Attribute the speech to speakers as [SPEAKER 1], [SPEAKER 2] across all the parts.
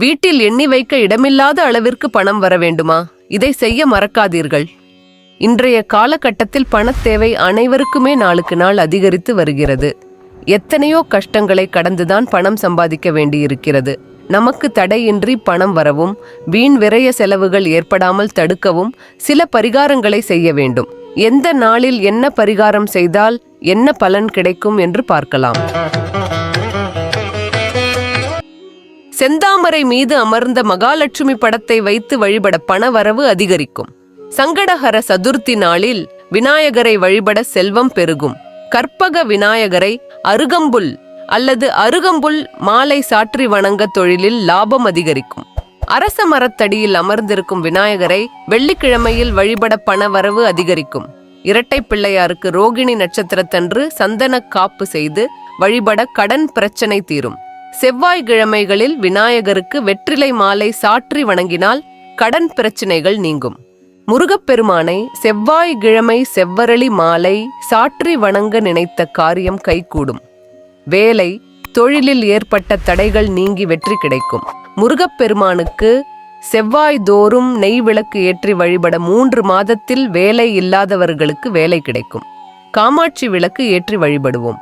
[SPEAKER 1] வீட்டில் எண்ணி வைக்க இடமில்லாத அளவிற்கு பணம் வர வேண்டுமா? இதை செய்ய மறக்காதீர்கள். இன்றைய காலகட்டத்தில் பணத்தேவை அனைவருக்குமே நாளுக்கு நாள் அதிகரித்து வருகிறது. எத்தனையோ கஷ்டங்களை கடந்துதான் பணம் சம்பாதிக்க வேண்டியிருக்கிறது. நமக்கு தடையின்றி பணம் வரவும் வீண் விரய செலவுகள் ஏற்படாமல் தடுக்கவும் சில பரிகாரங்களை செய்ய வேண்டும். எந்த நாளில் என்ன பரிகாரம் செய்தால் என்ன பலன் கிடைக்கும் என்று பார்க்கலாம். செந்தாமரை மீது அமர்ந்த மகாலட்சுமி படத்தை வைத்து வழிபட பணவரவு அதிகரிக்கும். சங்கடஹர சதுர்த்தி நாளில் விநாயகரை வழிபட செல்வம் பெருகும். கற்பக விநாயகரை அருகம்புல் அல்லது அருகம்புல் மாலை சாற்றி வணங்க தொழிலில் லாபம் அதிகரிக்கும். அரச மரத்தடியில் அமர்ந்திருக்கும் விநாயகரை வெள்ளிக்கிழமையில் வழிபட பணவரவு அதிகரிக்கும். இரட்டை பிள்ளையாருக்கு ரோகிணி நட்சத்திரத்தன்று சந்தன காப்பு செய்து வழிபட கடன் பிரச்சனை தீரும். செவ்வாய்க்கிழமைகளில் விநாயகருக்கு வெற்றிலை மாலை சாற்றி வணங்கினால் கடன் பிரச்சினைகள் நீங்கும். முருகப்பெருமானை செவ்வாய்க்கிழமை செவ்வரளி மாலை சாற்றி வணங்க நினைத்த காரியம் கைகூடும். வேலை தொழிலில் ஏற்பட்ட தடைகள் நீங்கி வெற்றி கிடைக்கும். முருகப்பெருமானுக்கு செவ்வாய் தோறும் நெய் விளக்கு ஏற்றி வழிபட மூன்று மாதத்தில் வேலை இல்லாதவர்களுக்கு வேலை கிடைக்கும். காமாட்சி விளக்கு ஏற்றி வழிபடுவோம்.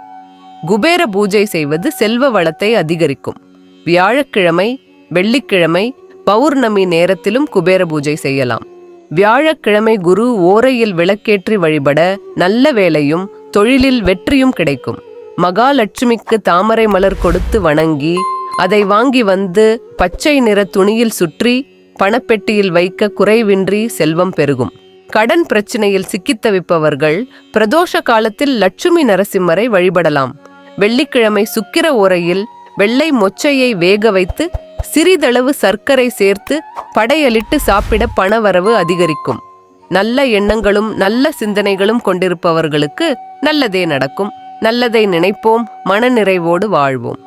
[SPEAKER 1] குபேர பூஜை செய்வது செல்வ வளத்தை அதிகரிக்கும். வியாழக்கிழமை வெள்ளிக்கிழமை பௌர்ணமி நேரத்திலும் குபேர பூஜை செய்யலாம். வியாழக்கிழமை குரு ஓரையில் விளக்கேற்றி வழிபட நல்ல வேலையும் தொழிலில் வெற்றியும் கிடைக்கும். மகாலட்சுமிக்கு தாமரை மலர் கொடுத்து வணங்கி அதை வாங்கி வந்து பச்சை நிற துணியில் சுற்றி பணப்பெட்டியில் வைக்க குறைவின்றி செல்வம் பெருகும். கடன் பிரச்சனையில் சிக்கித் தவிப்பவர்கள் பிரதோஷ காலத்தில் லட்சுமி நரசிம்மரை வழிபடலாம். வெள்ளிக்கிழமை சுக்கிர உரையில் வெள்ளை மொச்சையை வேக வைத்து சிறிதளவு சர்க்கரை சேர்த்து படையலிட்டு சாப்பிட பணவரவு அதிகரிக்கும். நல்ல எண்ணங்களும் நல்ல சிந்தனைகளும் கொண்டிருப்பவர்களுக்கு நல்லதே நடக்கும். நல்லதை நினைப்போம் மனநிறைவோடு வாழ்வோம்.